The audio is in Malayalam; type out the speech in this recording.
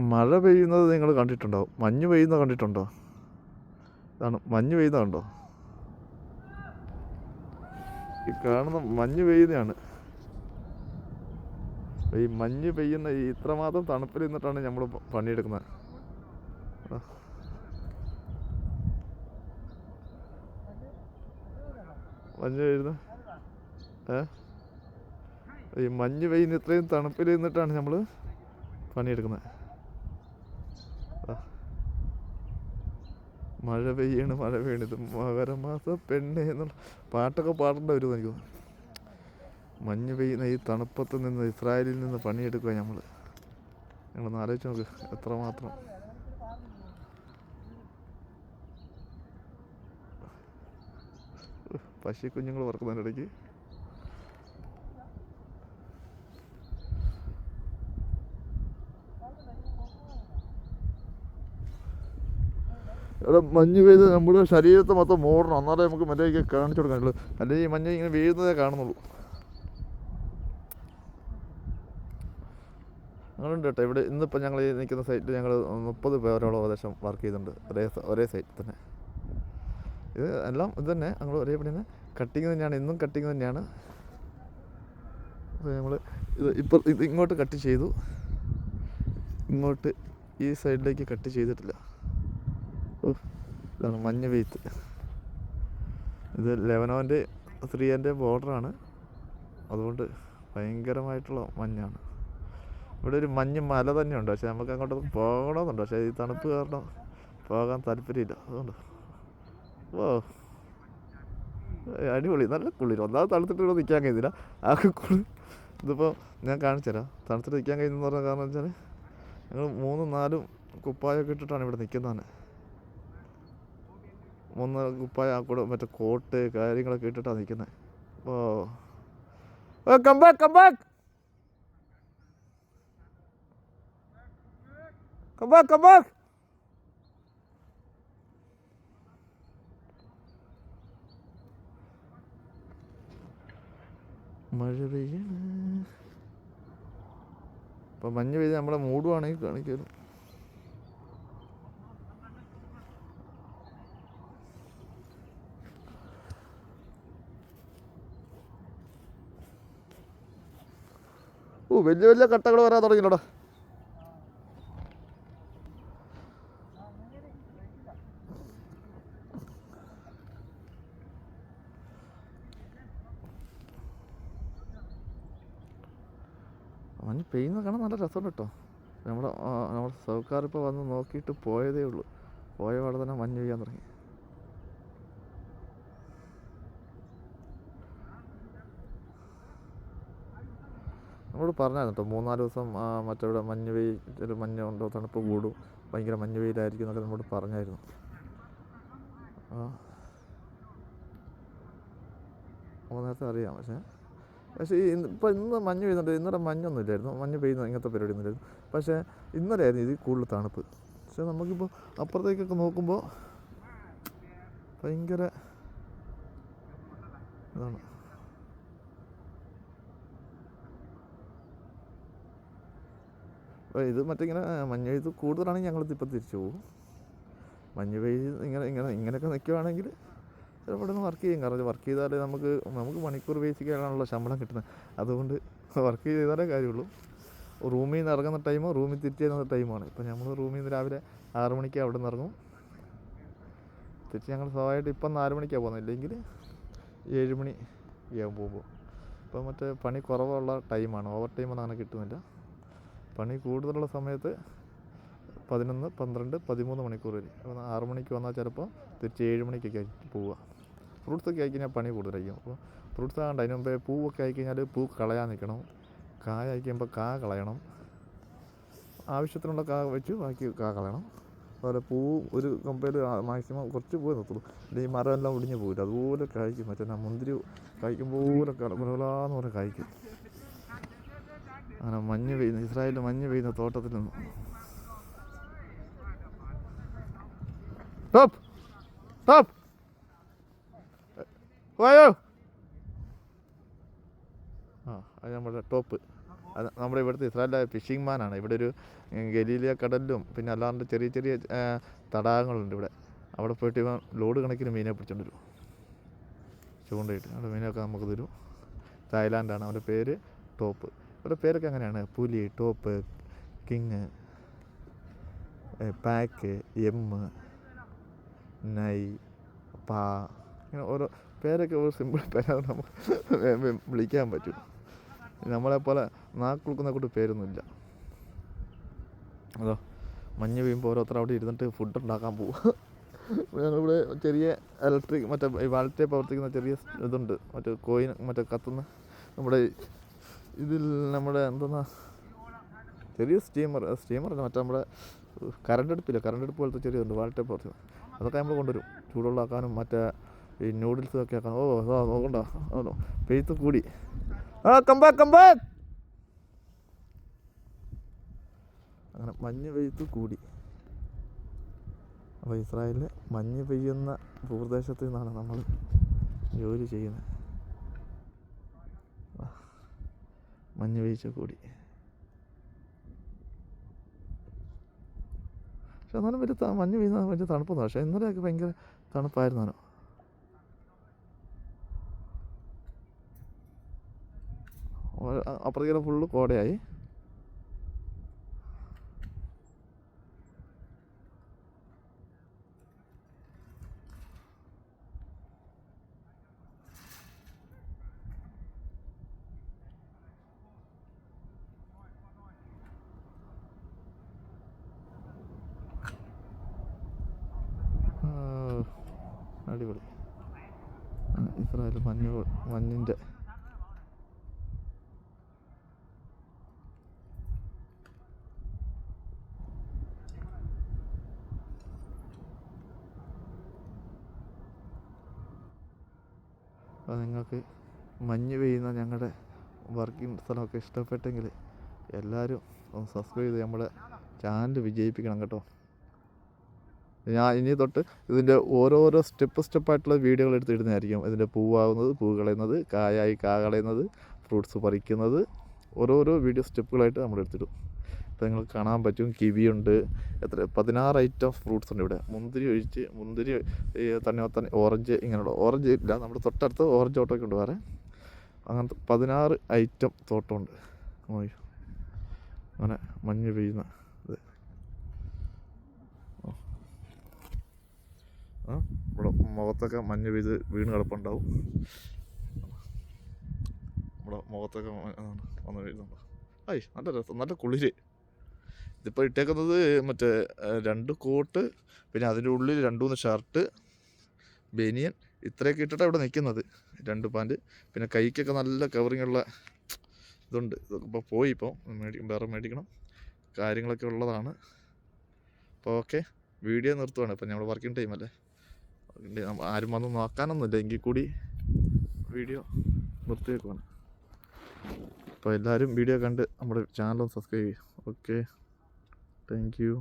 മഴ പെയ്യുന്നത് നിങ്ങൾ കണ്ടിട്ടുണ്ടോ? മഞ്ഞ് പെയ്യുന്നത് കണ്ടിട്ടുണ്ടോ? ഇതാണ് മഞ്ഞ് പെയ്യുന്നത് കണ്ടോ? ഈ കാണുന്ന മഞ്ഞ് പെയ്യുന്നതാണ്. ഈ മഞ്ഞ് പെയ്യുന്ന ഈ ഇത്രമാത്രം തണുപ്പിൽ നിന്നിട്ടാണ് നമ്മൾ പണിയെടുക്കുന്നത്. മഞ്ഞ് പെയ്യുന്ന ഏ? ഈ മഞ്ഞ് പെയ്യുന്ന ഇത്രയും തണുപ്പിൽ നിന്നിട്ടാണ് നമ്മൾ പണിയെടുക്കുന്നത്. മഴ പെയ്യണ് മഴ പെയ്യണ്. ഇത് മകരമാസ പെണ്ണേ എന്നുള്ള പാട്ടൊക്കെ പാടേണ്ട ഒരു എനിക്ക് തോന്നുന്നു. മഞ്ഞ് പെയ്യുന്ന ഈ തണുപ്പത്ത് നിന്ന് ഇസ്രായേലിൽ നിന്ന് പണിയെടുക്കുക നമ്മൾ ഞങ്ങളൊന്ന് ആലോചിച്ച് നോക്ക് എത്രമാത്രം. പശു കുഞ്ഞുങ്ങൾ പറക്കുന്നതിന്റെ ഇടയ്ക്ക്. ഇവിടെ മഞ്ഞ് പെയ്ത് നമ്മുടെ ശരീരത്തെ മൊത്തം മൂടണം. എന്നാലേ നമുക്ക് മറ്റേ കാണിച്ചു കൊടുക്കാനുള്ളൂ അല്ലെങ്കിൽ ഈ മഞ്ഞ് ഇങ്ങനെ വീഴുന്നതേ കാണുന്നുള്ളൂ. അങ്ങനെയുണ്ട് കേട്ടോ. ഇവിടെ ഇന്നിപ്പോൾ ഞങ്ങൾ നിൽക്കുന്ന സൈറ്റിൽ ഞങ്ങൾ മുപ്പത് പേരോളം ഏകദേശം വർക്ക് ചെയ്യുന്നുണ്ട് ഒരേ ഒരേ സൈറ്റിൽ തന്നെ. ഇത് എല്ലാം ഇത് തന്നെ. ഞങ്ങൾ ഒരേ പണി തന്നെ. കട്ടിങ് തന്നെയാണ്. ഇന്നും കട്ടിങ് തന്നെയാണ്. അപ്പോൾ ഞങ്ങൾ ഇത് ഇപ്പോൾ ഇത് ഇങ്ങോട്ട് കട്ട് ചെയ്തു. ഇങ്ങോട്ട് ഈ സൈഡിലേക്ക് കട്ട് ചെയ്തിട്ടില്ല. ഇതാണ് മഞ്ഞ വെയ്ത്ത് ഇത് ലെവനോന്റെ ത്രീയന്റെ ബോർഡറാണ്. അതുകൊണ്ട് ഭയങ്കരമായിട്ടുള്ള മഞ്ഞാണ്. ഇവിടെ ഒരു മഞ്ഞ് മല തന്നെയുണ്ട്. പക്ഷെ നമുക്ക് അങ്ങോട്ടൊന്നും പോകണമെന്നുണ്ട്. പക്ഷേ ഈ തണുപ്പ് കാരണം പോകാൻ താല്പര്യമില്ല. അതുകൊണ്ട് ഓ അടിപൊളി. നല്ല കുളിര്. ഒന്നാമത് തണുത്തിട്ട് നിൽക്കാൻ കഴിയുന്നില്ല. ആ കുളി. ഇതിപ്പോൾ ഞാൻ കാണിച്ചു തരാം. തണുത്തിട്ട് നിൽക്കാൻ കഴിയുന്നതെന്ന് പറഞ്ഞ കാരണം വെച്ചാൽ ഞങ്ങൾ മൂന്നും നാലും കുപ്പായൊക്കെ ഇട്ടിട്ടാണ് ഇവിടെ നിൽക്കുന്നത് മൂന്ന് കുപ്പായ കൂടെ മറ്റേ കോട്ട് കാര്യങ്ങളൊക്കെ ഇട്ടിട്ടാണ് നിൽക്കുന്നത് ഓ. Come back come back come back come back മഴ പെയ്യണ. ഇപ്പം മഞ്ഞ് പെയ്ത് നമ്മളെ മൂടുവാണെങ്കിൽ കാണിക്കും വലിയ വലിയ കട്ടകൾ വരാൻ തുടങ്ങിയില്ലടാ മഞ്ഞ് പെയ്യുന്ന കാണാൻ നല്ല രസമുണ്ട് കേട്ടോ. നമ്മുടെ നമ്മുടെ സൗക്കാർ ഇപ്പോൾ വന്ന് നോക്കിയിട്ട് പോയതേ ഉള്ളൂ. പോയ പാടെ തന്നെ മഞ്ഞ് പെയ്യാൻ തുടങ്ങി. നമ്മളോട് പറഞ്ഞായിരുന്നു കേട്ടോ മൂന്നാൽ ദിവസം മറ്റവിടെ മഞ്ഞ് വെയിൽ മഞ്ഞ് ഉണ്ടോ തണുപ്പ് കൂടും ഭയങ്കര മഞ്ഞ് വെയിലായിരിക്കും എന്നൊക്കെ നമ്മോട് പറഞ്ഞായിരുന്നു. അപ്പോൾ നേരത്തെ അറിയാം പക്ഷേ പക്ഷേ ഈ ഇപ്പം ഇന്ന് മഞ്ഞ് പെയ്യുന്നുണ്ട് ഇന്നലെ മഞ്ഞൊന്നും ഇല്ലായിരുന്നു മഞ്ഞ് പെയ്യുന്ന ഇങ്ങനത്തെ പരിപാടി ഒന്നും ഇല്ലായിരുന്നു പക്ഷേ ഇന്നലെ ആയിരുന്നു ഇത് കൂടുതൽ തണുപ്പ്. പക്ഷേ നമുക്കിപ്പോൾ അപ്പുറത്തേക്കൊക്കെ നോക്കുമ്പോൾ ഭയങ്കര ഇതാണ്. ഇത് മറ്റിങ്ങനെ മഞ്ഞ് പെയ്ത് കൂടുതലാണെങ്കിൽ ഞങ്ങൾ ഇപ്പം തിരിച്ചു പോകും. മഞ്ഞ് പെയ്ത് ഇങ്ങനെ ഇങ്ങനെ ഇങ്ങനെയൊക്കെ നിൽക്കുവാണെങ്കിൽ ചിലപ്പോൾ ഇവിടെ നിന്ന് വർക്ക് ചെയ്യും. കാരണം വർക്ക് ചെയ്താലേ നമുക്ക് നമുക്ക് മണിക്കൂർ ബേസിക്കാണല്ലോ ശമ്പളം കിട്ടുന്നത്. അതുകൊണ്ട് വർക്ക് ചെയ്താലേ കാര്യമുള്ളൂ. റൂമിൽ നിന്ന് ഇറങ്ങുന്ന ടൈമോ റൂമിൽ തിരിച്ചു വരുന്ന ടൈമാണ് ഇപ്പം നമ്മൾ റൂമിൽ നിന്ന് രാവിലെ ആറു മണിക്ക് അവിടെ നിന്ന് ഇറങ്ങും. തിരിച്ച് ഞങ്ങൾ സ്വാഭാവികമായിട്ട് ഇപ്പം നാല് മണിക്കാണ് പോകുന്നത്. ഇല്ലെങ്കിൽ ഏഴ് മണി ആകും പോകുമ്പോൾ. ഇപ്പം മറ്റേ പണി കുറവുള്ള ടൈമാണ് ഓവർ ടൈമൊന്നും അങ്ങനെ കിട്ടുന്നില്ല. പണി കൂടുതലുള്ള സമയത്ത് പതിനൊന്ന് പന്ത്രണ്ട് പതിമൂന്ന് മണിക്കൂർ വരെ. അപ്പോൾ ആറ് മണിക്ക് വന്നാൽ ചിലപ്പോൾ തിരിച്ച് ഏഴ് മണിക്കൊക്കെ ആയിട്ട് പോവുക ഫ്രൂട്ട്സൊക്കെ ആയിക്കഴിഞ്ഞാൽ പണി കൂടുതലായിരിക്കും. അപ്പോൾ ഫ്രൂട്ട്സ് ആകണ്ട അതിന് മുമ്പേ പൂവൊക്കെ ആയിക്കഴിഞ്ഞാൽ പൂ കളയാൻ നിൽക്കണം. കായ ആയിക്കുമ്പോൾ കാ കളയണം. ആവശ്യത്തിനുള്ള കാ വെച്ച് ബാക്കി കാ കളയണം. അതുപോലെ പൂ ഒരു കമ്പയിൽ മാക്സിമം കുറച്ച് പൂവേ നിർത്തുള്ളൂ അല്ലെങ്കിൽ മരം എല്ലാം ഒടിഞ്ഞ് പോകില്ല അതുപോലെ കായ്ക്കും. മറ്റേ മുന്തിരി കായ്ക്കും പോലെ കുലകുലാന്ന് പറഞ്ഞ് കായ്ക്കും. അങ്ങനെ മഞ്ഞ് പെയ്യുന്ന ഇസ്രായേലിൽ മഞ്ഞ് പെയ്യുന്ന തോട്ടത്തിൽ നിന്ന്. Top top. വായോ ആ അത് നമ്മുടെ ടോപ്പ്. അത് നമ്മുടെ ഇവിടുത്തെ ഇസ്രായേലിലെ ഫിഷിംഗ് മാനാണ്. ഇവിടെ ഒരു ഗലീലിയ കടലിലും പിന്നെ അല്ലാണ്ട് ചെറിയ ചെറിയ തടാകങ്ങളുണ്ട് ഇവിടെ. അവിടെ പോയിട്ട് ഇവൻ ലോഡ് കണക്കിന് മീനെ പിടിച്ചോണ്ട് വരും. ചൂണ്ടയിട്ട്. അവിടെ മീനൊക്കെ നമുക്ക് തരും. തായ്ലാൻഡാണ് അവന്റെ പേര്. ടോപ്പ്. അവരുടെ പേരൊക്കെ അങ്ങനെയാണ് പുലി ടോപ്പ് കിങ് പാക്ക് എം നൈ പാ ഇങ്ങനെ ഓരോ പേരൊക്കെ ഒരു സിമ്പിൾ പേരാണ് നമുക്ക് വിളിക്കാൻ പറ്റും. നമ്മളെപ്പോലെ നാക്കുളുക്കുന്ന കൂട്ട് പേരൊന്നുമില്ല. അതോ മഞ്ഞ് വീഴുമ്പോൾ ഓരോരുത്തർ അവിടെ ഇരുന്നിട്ട് ഫുഡ് ഉണ്ടാക്കാൻ പോകും ഞങ്ങളിവിടെ ചെറിയ ഇലക്ട്രിക് മറ്റേ വാലറ്റെ പ്രവർത്തിക്കുന്ന ചെറിയ ഇതുണ്ട്. മറ്റേ കോയിൻ മറ്റേ കത്തുന്ന നമ്മുടെ ഇതിൽ നമ്മുടെ എന്തെന്നാ? ചെറിയ സ്റ്റീമർ സ്റ്റീമർ അല്ല മറ്റേ നമ്മുടെ കറണ്ട് അടുപ്പില്ല? കറണ്ട് അടുപ്പ് പോലത്തെ ചെറിയ ഉണ്ട് പോലത്തെ അതൊക്കെ നമ്മൾ കൊണ്ടുവരും. ചൂടുള്ളാക്കാനും മറ്റേ ഈ നൂഡിൽസ് ഒക്കെ ആക്കാൻ ഓ അതാ നോക്കണ്ട. അതോ പെയ്ത്ത് കൂടി. ആ കമ്പാ കമ്പാ അങ്ങനെ മഞ്ഞ് പെയ്ത്ത് കൂടി. അപ്പോൾ ഇസ്രായേലിൽ മഞ്ഞ് പെയ്യുന്ന ഭൂപ്രദേശത്ത് നിന്നാണ് നമ്മൾ ജോലി ചെയ്യുന്നത് ആ, മഞ്ഞ് പെയ്ച്ച് കൂടി. പക്ഷെ എന്നാലും വലിയ മഞ്ഞ് വീഴുന്ന വലിയ തണുപ്പൊന്നും പക്ഷേ ഇന്നലെയൊക്കെ ഭയങ്കര തണുപ്പായിരുന്നു അപ്പുറത്തേക്ക് ഫുള്ള് കോടയായി. അടിപൊളി. ഇസ്രായേൽ മഞ്ഞ് മഞ്ഞിന്റെ. അപ്പോൾ നിങ്ങൾക്ക് മഞ്ഞ് പെയ്യുന്ന ഞങ്ങളുടെ വർക്കിംഗ് സ്ഥലമൊക്കെ ഇഷ്ടപ്പെട്ടെങ്കിൽ എല്ലാവരും സബ്സ്ക്രൈബ് ചെയ്ത് നമ്മുടെ ചാനൽ വിജയിപ്പിക്കണം കേട്ടോ. ഞാൻ ഇനി തൊട്ട് ഇതിന്റെ ഓരോരോ സ്റ്റെപ്പ് സ്റ്റെപ്പായിട്ടുള്ള വീഡിയോകൾ എടുത്ത് ഇടുന്നതായിരിക്കും ഇതിന്റെ പൂവാകുന്നത് പൂ കളയുന്നത് കായായി കാ കളയുന്നത് ഫ്രൂട്ട്സ് പറിക്കുന്നത് ഓരോരോ വീഡിയോ സ്റ്റെപ്പുകളായിട്ട് നമ്മൾ എടുത്തിടും. അപ്പോൾ നിങ്ങൾക്ക് കാണാൻ പറ്റും കിവിയുണ്ട് എത്ര പതിനാറ് ഐറ്റം ഫ്രൂട്ട്സ് ഉണ്ട് ഇവിടെ. മുന്തിരി ഒഴിച്ച് മുന്തിരി തന്നെ തണ്ണിമത്തൻ ഓറഞ്ച് ഇങ്ങനെയുള്ള ഓറഞ്ച് ഇല്ല നമ്മുടെ തൊട്ടടുത്ത് ഓറഞ്ച് തോട്ടമൊക്കെ ഉണ്ട് വേറെ. അങ്ങനത്തെ പതിനാറ് ഐറ്റം തോട്ടമുണ്ട്. അങ്ങനെ മഞ്ഞ് പെയ്യുന്ന ഇത് ഓ. ആ ഇവിടെ മുഖത്തൊക്കെ മഞ്ഞ് പെയ്ത് വീണ് കിടപ്പുണ്ടാവും. നമ്മുടെ മുഖത്തൊക്കെ വന്ന് വീഴുന്നുണ്ട് ഐ നല്ല രസം നല്ല കുളിര്. ഇതിപ്പോൾ ഇട്ടേക്കുന്നത് മറ്റേ രണ്ട് കോട്ട് പിന്നെ അതിന്റെ ഉള്ളിൽ രണ്ട് മൂന്ന് ഷർട്ട് ബനിയൻ ഇത്രയൊക്കെ ഇട്ടിട്ടാണ് ഇവിടെ നിൽക്കുന്നത് രണ്ട് പാന്റ് പിന്നെ കൈക്കൊക്കെ നല്ല കവറിങ്ങുള്ള ഇതുണ്ട്. ഇപ്പോൾ പോയി ഇപ്പോൾ മേടിക്കും വേറെ മേടിക്കണം. കാര്യങ്ങളൊക്കെ ഉള്ളതാണ്. അപ്പോൾ ഓക്കെ വീഡിയോ നിർത്തുവാണ്. ഇപ്പം നമ്മൾ വർക്കിംഗ് ടൈം അല്ലേ? ആരും വന്ന് നോക്കാനൊന്നുമില്ല. എങ്കിൽ കൂടി വീഡിയോ നിർത്തിയേക്കുവാണ്. അപ്പോൾ എല്ലാവരും വീഡിയോ കണ്ട് നമ്മുടെ ചാനൽ സബ്സ്ക്രൈബ് ചെയ്യും. Okay thank you